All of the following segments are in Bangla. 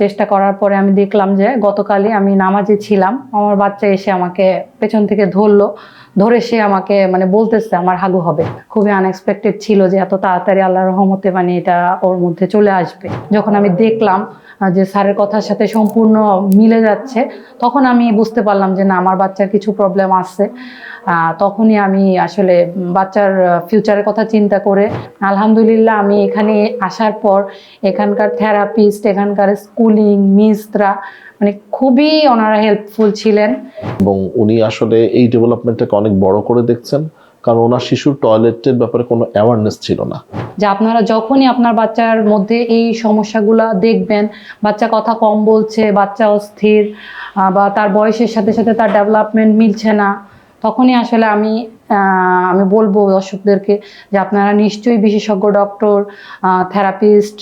চেষ্টা করার পরে আমি দেখলাম যে গতকালই আমি নামাজে ছিলাম। আমার বাচ্চা এসে আমাকে পেছন থেকে ধরলো। ধরে সে আমাকে মানে বলতেছে, আমার হাগু হবে। খুবই আনএক্সপেক্টেড ছিল যে এত তাড়াতাড়ি আল্লাহর রহমতে মানে এটা ওর মধ্যে চলে আসবে। যখন আমি দেখলাম যে স্যারের কথার সাথে সম্পূর্ণ মিলে যাচ্ছে, তখন আমি বুঝতে পারলাম যে না, আমার বাচ্চার কিছু প্রবলেম আছে। তখনই আমি আসলে বাচ্চার ফিউচারের কথা চিন্তা করে আলহামদুলিল্লাহ আমি এখানে আসার পর এখানকার থেরাপিস্ট এখানকার স্কুলিং মিসরা মানে খুবই ওনারা হেল্পফুল ছিলেন। এবং উনি আসলে এই ডেভেলপমেন্টটাকে অনেক বড় করে দেখছেন। কারণ ওনার শিশুর টয়লেটের ব্যাপারে কোনো অ্যাওয়ারনেস ছিল না। যে আপনারা যখনই আপনার বাচ্চার মধ্যে এই সমস্যাগুলো দেখবেন, বাচ্চা কথা কম বলছে, বাচ্চা অস্থির বা তার বয়সের সাথে সাথে তার ডেভেলপমেন্ট মিলছে না, তখনই আসলে আমি আমি বলব দর্শকদেরকে যে আপনারা নিশ্চয়ই বিশেষজ্ঞ ডক্টর থেরাপিস্ট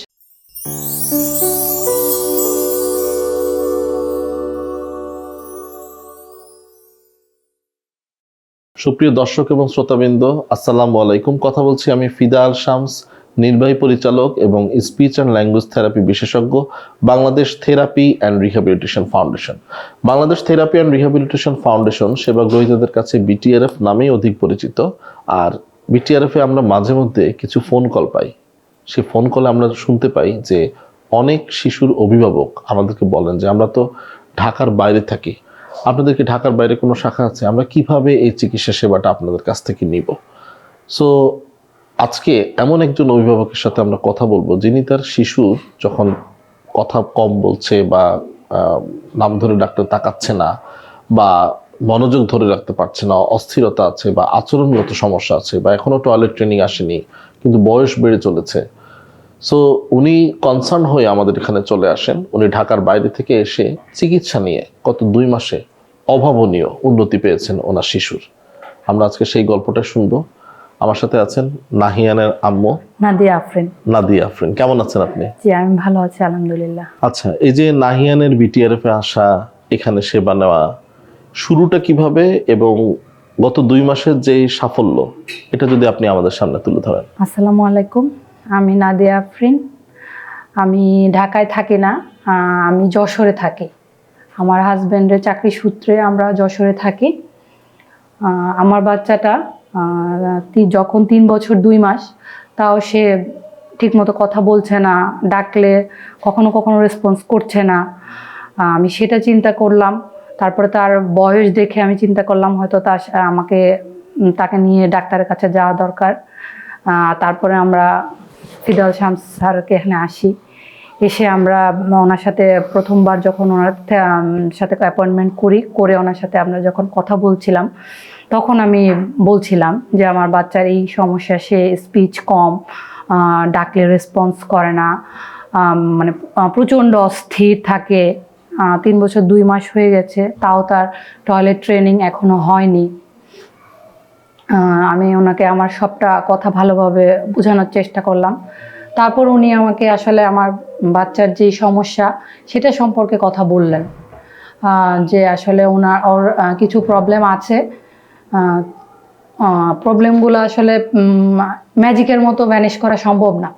সুপ্রিয় দর্শক এবং শ্রোতাবৃন্দ, আসসালামু আলাইকুম। কথা বলছি আমি ফিদা আল শামস, নির্বাহী পরিচালক এবং স্পিচ অ্যান্ড ল্যাঙ্গুয়েজ থেরাপি বিশেষজ্ঞ, Bangladesh therapy and rehabilitation foundation. Bangladesh therapy and rehabilitation foundation সেবা গ্রহীতাদের কাছে বিটিআরএফ নামেই অধিক পরিচিত। আর বিটিআরএফে আমরা মাঝে মধ্যে কিছু ফোন কল পাই। সেই ফোন কলে আমরা শুনতে পাই যে অনেক শিশুর অভিভাবক আমাদেরকে বলেন যে, আমরা তো ঢাকার বাইরে থাকি আপনাদের কি ঢাকার বাইরে কোনো শাখা আছে? আমরা কীভাবে এই চিকিৎসা সেবাটা আপনাদের কাছ থেকে নিব? সো আজকে এমন একজন অভিভাবকের সাথে আমরা কথা বলব, যিনি তার শিশুর যখন কথা কম বলছে বা নাম ধরে ডাক্তার তাকাচ্ছে না বা মনোযোগ ধরে রাখতে পারছে না, অস্থিরতা আছে বা আচরণগত সমস্যা আছে বা এখনও টয়লেট ট্রেনিং আসেনি, কিন্তু বয়স বেড়ে চলেছে সো উনি কনসার্ন হয়ে আমাদের এখানে চলে আসেন। উনি ঢাকার বাইরে থেকে এসে চিকিৎসা নিয়ে গত দুই মাসে অভাবনীয় উন্নতি পেয়েছেন ওনার শিশুর। আমরা আজকে সেই গল্পটা শুনব। আমার সাথে আছেন নাহিয়ানের আম্মু। নাদিয়া আফরিন। নাদিয়া আফরিন কেমন আছেন আপনি? জি আমি ভালো আছি আলহামদুলিল্লাহ। আচ্ছা এই যে নাহিয়ানের বিটিআরএফ এ আসা এখানে সেবা নেওয়া শুরুটা কীভাবে এবং গত দুই মাসের যে সাফল্য এটা যদি আপনি আমাদের সামনে তুলে ধরেন। আসসালামু আলাইকুম। আমি নাদিয়া আফরিন। আমি ঢাকায় থাকি না আমি যশোরে থাকি। আমার হাজব্যান্ডের চাকরি সূত্রে আমরা যশোরে থাকি। আমার বাচ্চাটা যখন তিন বছর দুই মাস, তাও সে ঠিকমতো কথা বলছে না, ডাকলে কখনো কখনো রেসপন্স করছে না। আমি সেটা চিন্তা করলাম, তারপরে তার বয়স দেখে আমি চিন্তা করলাম হয়তো তার আমাকে তাকে নিয়ে ডাক্তারের কাছে যাওয়া দরকার। তারপরে আমরা ফিদাল শামস স্যারকে এখানে আসি। এসে আমরা ওনার সাথে প্রথমবার যখন ওনার সাথে অ্যাপয়েন্টমেন্ট করি, করে ওনার সাথে আমরা যখন কথা বলছিলাম, তখন আমি বলছিলাম যে আমার বাচ্চার এই সমস্যা, সে স্পিচ কম ডাকলে রেসপন্স করে না মানে প্রচণ্ড অস্থির থাকে তিন বছর দুই মাস হয়ে গেছে, তাও তার টয়লেট ট্রেনিং এখনও হয়নি। আমি ওনাকে আমার সবটা কথা ভালোভাবে বোঝানোর চেষ্টা করলাম। তারপর উনি আমাকে আসলে আমার বাচ্চার যে সমস্যা, সেটা সম্পর্কে কথা বললেন। যে আসলে ওনার ওর কিছু প্রবলেম আছে। প্রবলেমগুলো আসলে ম্যাজিকের মতো ম্যানেজ করা সম্ভব না।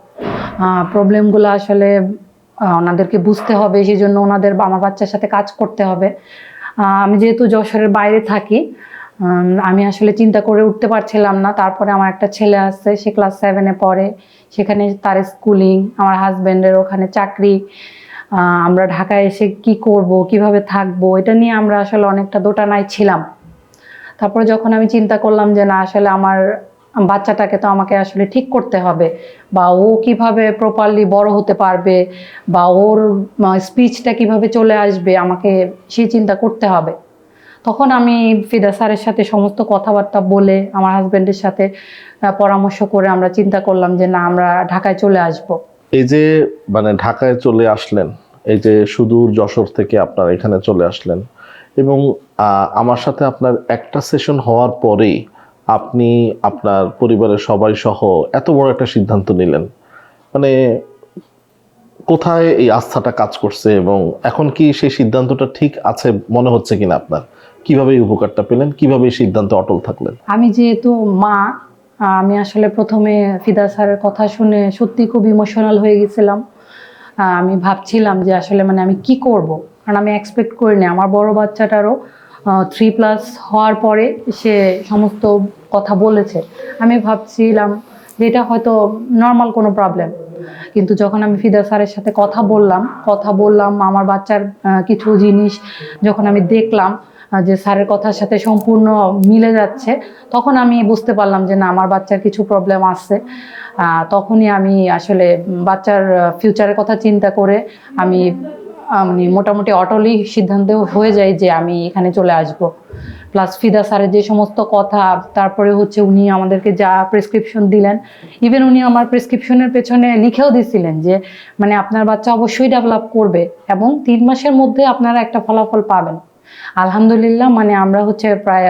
প্রবলেমগুলো আসলে ওনাদেরকে বুঝতে হবে সেই জন্য ওনাদের আমার বাচ্চার সাথে কাজ করতে হবে। আমি যেহেতু যশোরের বাইরে থাকি আমি আসলে চিন্তা করে উঠতে পারছিলাম না। তারপরে আমার একটা ছেলে আছে, সে ক্লাস সেভেনে পড়ে। সেখানে তার স্কুলিং আমার হাজব্যান্ডের ওখানে চাকরি। আমরা ঢাকায় এসে কি করব, কীভাবে থাকব, এটা নিয়ে আমরা আসলে অনেকটা দোটানায় ছিলাম। তারপরে যখন আমি চিন্তা করলাম যে, না, আসলে আমার বাচ্চাটাকে তো আমাকে আসলে ঠিক করতে হবে, বা ও কীভাবে প্রপারলি বড় হতে পারবে, বা ওর স্পিচটা কীভাবে চলে আসবে, আমাকে সেই চিন্তা করতে হবে। তখন আমি ফিদা স্যারের সাথে সমস্ত কথাবার্তা বলে, আমার হাজব্যান্ডের সাথে পরামর্শ করে আমরা চিন্তা করলাম যে না, আমরা ঢাকায় চলে আসব। এই যে মানে ঢাকায় চলে আসলেন, এই যে সুদূর যশোর থেকে আপনার এখানে চলে আসলেন, এবং আমার সাথে আপনার একটা সেশন হওয়ার পরেই আপনি, আপনার পরিবারের সবাই সহ এত বড় একটা সিদ্ধান্ত নিলেন। মানে কোথায় এই আস্থাটা কাজ করছে এবং এখন কি সেই সিদ্ধান্তটা ঠিক আছে মনে হচ্ছে কিনা আপনার? কীভাবে উপকারটা পেলেন? কীভাবে সিদ্ধান্তে অটল থাকলেন? আমি যেহেতু মা, আমি আসলে প্রথমে ফিদা স্যারের কথা শুনে সত্যি খুব ইমোশনাল হয়ে গেছিলাম। আমি ভাবছিলাম যে আসলে মানে আমি কি করব? কারণ আমি এক্সপেক্ট করিনি আমার বড় বাচ্চাটারও থ্রি প্লাস হওয়ার পরে সে সমস্ত কথা বলেছে। আমি ভাবছিলাম যে এটা হয়তো নর্মাল কোনো প্রবলেম কিন্তু যখন আমি ফিদা স্যারের সাথে কথা বললাম কথা বললাম, আমার বাচ্চার কিছু জিনিস যখন আমি দেখলাম যে স্যারের কথার সাথে সম্পূর্ণ মিলে যাচ্ছে তখন আমি বুঝতে পারলাম যে না আমার বাচ্চার কিছু প্রবলেম আছে। তখনই আমি আসলে বাচ্চার ফিউচারের কথা চিন্তা করে আমি আহ, মানে মোটামুটি অটলি সিদ্ধান্ত হয়ে যায় যে আমি এখানে চলে আসব। প্লাস ফিদা স্যারের যে সমস্ত কথা তারপরে হচ্ছে উনি আমাদেরকে যা প্রেসক্রিপশন দিলেন ইভেন উনি আমার প্রেসক্রিপশনের পেছনে লিখেও দিছিলেন যে মানে আপনার বাচ্চা অবশ্যই ডেভেলপ করবে এবং তিন মাসের মধ্যে আপনারা একটা ফলাফল পাবেন। আলহামদুলিল্লাহ মানে আমরা হচ্ছে প্রায়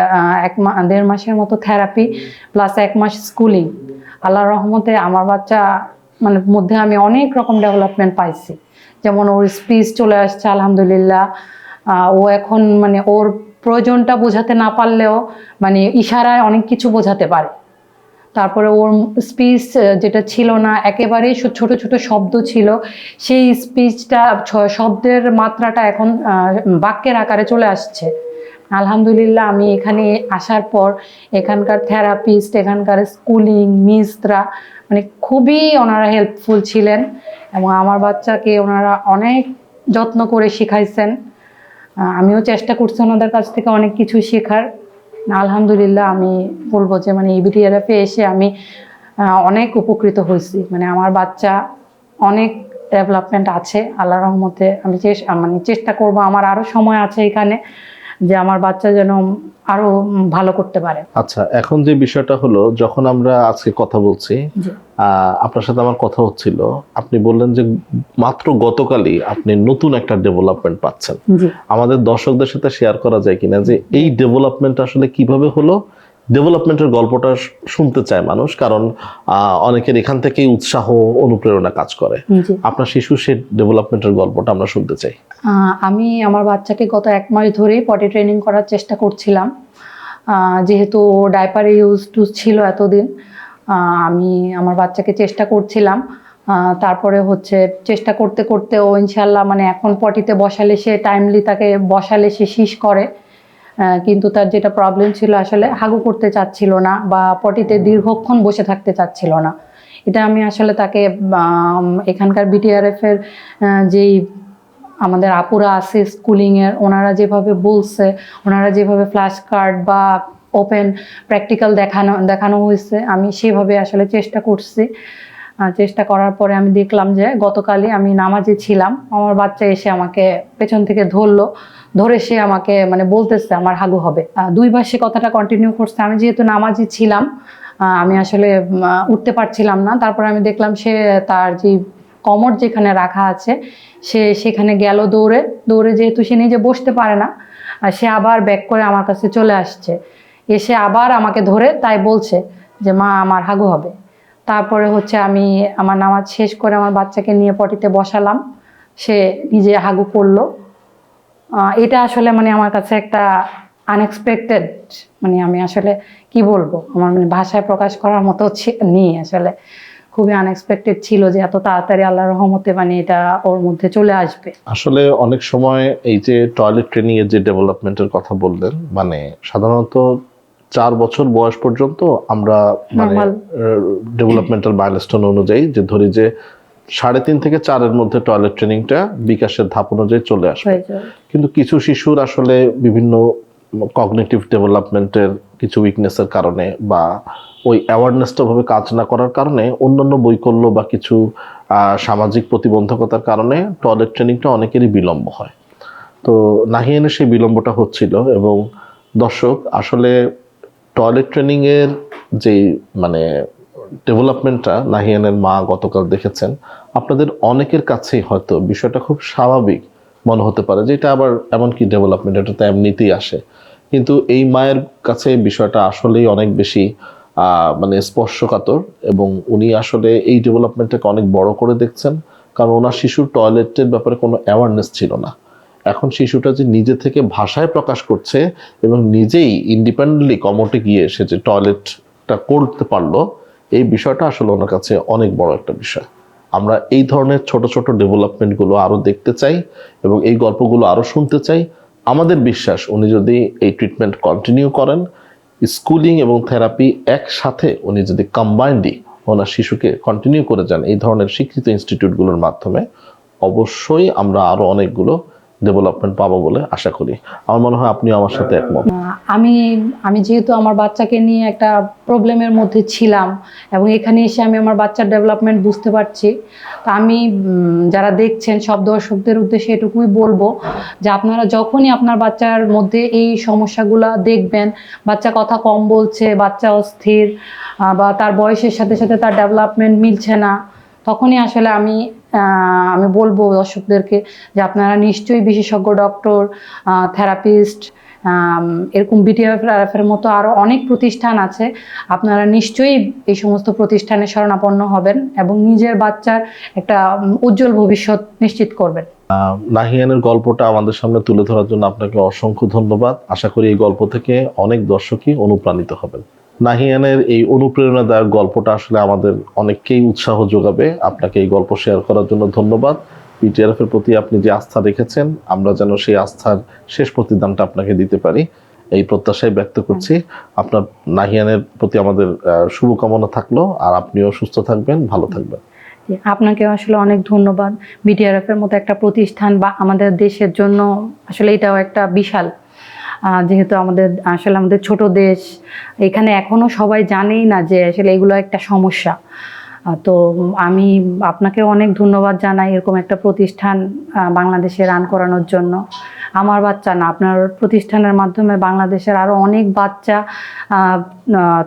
এক দেড় মাসের মতো থেরাপি প্লাস এক মাস স্কুলিং আল্লাহর রহমতে আমার বাচ্চা মানে মধ্যে আমি অনেক রকম ডেভেলপমেন্ট পাইছি। যেমন ওর স্পিচ চলে আসছে, আলহামদুলিল্লাহ ও এখন মানে ওর প্রয়োজনটা বোঝাতে না পারলেও মানে ইশারায় অনেক কিছু বোঝাতে পারে। তারপরে ওর স্পিচ যেটা ছিল না, একেবারেই ছোট ছোট শব্দ ছিল। সেই স্পিচটা শব্দের মাত্রাটা এখন বাক্যের আকারে চলে আসছে। আলহামদুলিল্লাহ, আমি এখানে আসার পর এখানকার থেরাপিস্ট এখানকার স্কুলিং মিসরা মানে খুবই ওনারা হেল্পফুল ছিলেন এবং আমার বাচ্চাকে ওনারা অনেক যত্ন করে শিখাইছেন। আমিও চেষ্টা করছি ওনাদের কাছ থেকে অনেক কিছু শেখার। আলহামদুলিল্লাহ আমি বলব যে মানে ইবিটিআরএফে এসে আমি অনেক উপকৃত হয়েছি। মানে আমার বাচ্চা অনেক ডেভেলপমেন্ট আছে আল্লাহ রহমতে আমি মানে চেষ্টা করব, আমার আরও সময় আছে এখানে। যে আমার বাচ্চা যেন আরও ভালো করতে পারে। আচ্ছা এখন যে বিষয়টা হলো যখন আমরা আজকে কথা বলছি আহ, আপনার সাথে আমার কথা হচ্ছিল আপনি বললেন যে মাত্র গতকালই আপনি নতুন একটা ডেভেলপমেন্ট পাচ্ছেন। আমাদের দর্শকদের সাথে শেয়ার করা যায় কিনা যে এই ডেভেলপমেন্ট আসলে কীভাবে হলো ডেভেলপমেন্টের গল্পটা শুনতে চায় মানুষ কারণ অনেকের এখান থেকেই উৎসাহ অনুপ্রেরণা কাজ করে। আপনার শিশু সে ডেভেলপমেন্টের গল্পটা আমরা শুনতে চাই। আমি আমার বাচ্চাকে গত এক মাস ধরেই পটি ট্রেনিং করার চেষ্টা করছিলাম। যেহেতু ডাইপারে ইউজ টুজ ছিল এতদিন আমি আমার বাচ্চাকে চেষ্টা করছিলাম। তারপরে হচ্ছে চেষ্টা করতে করতে ও ইনশাল্লাহ মানে এখন পটিতে বসালে সে টাইমলি তাকে বসালে সে শীষ করে। কিন্তু তার যেটা প্রবলেম ছিল আসলে হাগু করতে চাচ্ছিল না বা পটিতে দীর্ঘক্ষণ বসে থাকতে চাচ্ছিল না। এটা আমি আসলে তাকে এখানকার বিটিআরএফ এর যেই আমাদের আপুরা আছে স্কুলিংয়ের ওনারা যেভাবে বলছে, ওনারা যেভাবে ফ্ল্যাশ কার্ড বা ওপেন প্র্যাকটিক্যাল দেখানো দেখানো হয়েছে, আমি সেভাবে আসলে চেষ্টা করছি। চেষ্টা করার পরে আমি দেখলাম যে গতকালই আমি নামাজে ছিলাম। আমার বাচ্চা এসে আমাকে পেছন থেকে ধরলো, ধরে সে আমাকে মানে বলতেছে আমার হাগু হবে। দুইবার সে কথাটা কন্টিনিউ করছে। আমি যেহেতু নামাজি ছিলাম আমি আসলে উঠতে পারছিলাম না। তারপর আমি দেখলাম সে তার যে কমর যেখানে রাখা আছে, সে সেখানে গেল দৌড়ে। দৌড়ে যেহেতু সে নিজে বসতে পারে না সে আবার ব্যাক করে আমার কাছে চলে আসছে। এসে আবার আমাকে ধরে তাই বলছে যে, মা, আমার হাগু হবে। তারপরে হচ্ছে আমি আমার নামাজ শেষ করে আমার বাচ্চাকে নিয়ে পটিতে বসালাম। সে নিজে হাগু করল। এটা আসলে মানে আমার কাছে একটা আনএক্সপেক্টেড মানে আমি আসলে কি বলব? আমার মানে ভাষায় প্রকাশ করার মতো নেই আসলে। খুবই আনএক্সপেক্টেড ছিল যে এত তাড়াতাড়ি আল্লাহর রহমতে মানে এটা ওর মধ্যে চলে আসবে। আসলে অনেক সময় এই যে টয়লেট ট্রেনিং এর যে ডেভেলপমেন্টের কথা বললেন মানে সাধারণত চার বছর বয়স পর্যন্ত আমরা মানে. ডেভেলপমেন্টাল মাইলস্টোন অনুযায়ী যে ধরি যে সাড়ে তিন থেকে চারের মধ্যে টয়লেট ট্রেনিংটা বিকাশের ধাপ অনুযায়ী চলে আসবে। কিন্তু কিছু শিশুর আসলে বিভিন্ন কগনিটিভ ডেভেলপমেন্টের কিছু উইকনেসের কারণে বা ওই অ্যাওয়ারনেসটা ভাবে কাজ না করার কারণে অন্যান্য বৈকল্য বা কিছু আহ, সামাজিক প্রতিবন্ধকতার কারণে টয়লেট ট্রেনিংটা অনেকেরই বিলম্ব হয়। তো নাহিয়ানের সেই বিলম্বটা হচ্ছিল এবং দর্শক আসলে টয়লেট ট্রেনিংয়ের যে মানে ডেভেলপমেন্টটা নাহিয়ানের মা গতকাল দেখেছেন, আপনাদের অনেকের কাছেই হয়তো বিষয়টা খুব স্বাভাবিক মনে হতে পারে যে, এটা আবার এমনকি ডেভেলপমেন্ট এটা তো এমনিতেই আসে। কিন্তু এই মায়ের কাছে বিষয়টা আসলেই অনেক বেশি মানে স্পর্শকাতর এবং উনি আসলে এই ডেভেলপমেন্টটাকে অনেক বড় করে দেখছেন, কারণ ওনার শিশুর টয়লেটের ব্যাপারে কোনো অ্যাওয়ারনেস ছিল না। এখন শিশুটা যে নিজে থেকে ভাষায় প্রকাশ করছে এবং নিজেই ইন্ডিপেন্ডেন্টলি কমোটে গিয়ে সে যে টয়লেটটা করতে পারল, এই বিষয়টা আসলে ওনার কাছে অনেক বড় একটা বিষয়। আমরা এই ধরনের ছোট ছোট ডেভেলপমেন্টগুলো আরও দেখতে চাই এবং এই গল্পগুলো আরও শুনতে চাই। আমাদের বিশ্বাস, উনি যদি এই ট্রিটমেন্ট কন্টিনিউ করেন স্কুলিং এবং থেরাপি একসাথে উনি যদি কম্বাইন্ডলি ওনার শিশুকে কন্টিনিউ করে যান, এই ধরনের স্বীকৃত ইনস্টিটিউটগুলোর মাধ্যমে, অবশ্যই আমরা আরও অনেকগুলো ডেভেলপমেন্ট পাবো বলে আশা করি। আমার মনে হয় আপনি আমার সাথে একমত। আমি আমি যেহেতু আমার বাচ্চাকে নিয়ে একটা প্রবলেমের মধ্যে ছিলাম এবং এখানে এসে আমি আমার বাচ্চার ডেভেলপমেন্ট বুঝতে পারছি, তো আমি যারা দেখছেন সব দর্শকদের উদ্দেশ্যে এটুকুই বলব যে আপনারা যখনই আপনার বাচ্চার মধ্যে এই সমস্যাগুলো দেখবেন, বাচ্চা কথা কম বলছে, বাচ্চা অস্থির বা তার বয়সের সাথে সাথে তার ডেভেলপমেন্ট মিলছে না, তখনই আসলে আমি আমি বলব দর্শকদেরকে যে আপনারা নিশ্চয়ই বিশেষজ্ঞ ডক্টর থেরাপিস্ট এরকম বিটিএফ এর মতো আরও অনেক প্রতিষ্ঠান আছে। আপনারা নিশ্চয়ই এই সমস্ত প্রতিষ্ঠানে শরণাপন্ন হবেন এবং নিজের বাচ্চার একটা উজ্জ্বল ভবিষ্যৎ নিশ্চিত করবেন। নাহিয়ানের গল্পটা আমাদের সামনে তুলে ধরার জন্য আপনাকে অসংখ্য ধন্যবাদ। আশা করি এই গল্প থেকে অনেক দর্শকই অনুপ্রাণিত হবেন। নাহিয়ানের এই অনুপ্রেরণাদায়ক গল্পটা আসলে আমাদের অনেককেই উৎসাহ যোগাবে। আপনাকে এই গল্প শেয়ার করার জন্য ধন্যবাদ। পিটিআরএফ এর প্রতি আপনি যে আস্থা রেখেছেন আমরা যেন সেই আস্থার শেষ প্রতিদানটা আপনাকে দিতে পারি এই প্রত্যাশায় ব্যক্ত করছি। আপনার নাহিয়ানের প্রতি আমাদের শুভকামনা থাকল আর আপনিও সুস্থ থাকবেন ভালো থাকবেন। আপনাকে আসলে অনেক ধন্যবাদ। বিটিআরএফ এর মতো একটা প্রতিষ্ঠান বা আমাদের দেশের জন্য আসলে এটাও একটা বিশাল যেহেতু আমাদের, আসলে আমাদের ছোট দেশ, এখানে এখনও সবাই জানেই না যে আসলে এগুলো একটা সমস্যা। তো আমি আপনাকে অনেক ধন্যবাদ জানাই এরকম একটা প্রতিষ্ঠান বাংলাদেশে রান করানোর জন্য। আমার বাচ্চা না, আপনার প্রতিষ্ঠানের মাধ্যমে বাংলাদেশের আরও অনেক বাচ্চা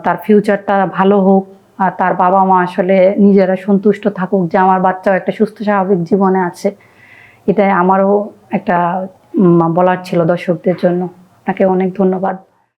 তার ফিউচারটা ভালো হোক, আর তার বাবা মা আসলে নিজেরা সন্তুষ্ট থাকুক যে আমার বাচ্চাও একটা সুস্থ, স্বাভাবিক জীবনে আছে। এটাই আমারও একটা বলার ছিল দর্শকদের জন্য। আপনাকে অনেক ধন্যবাদ।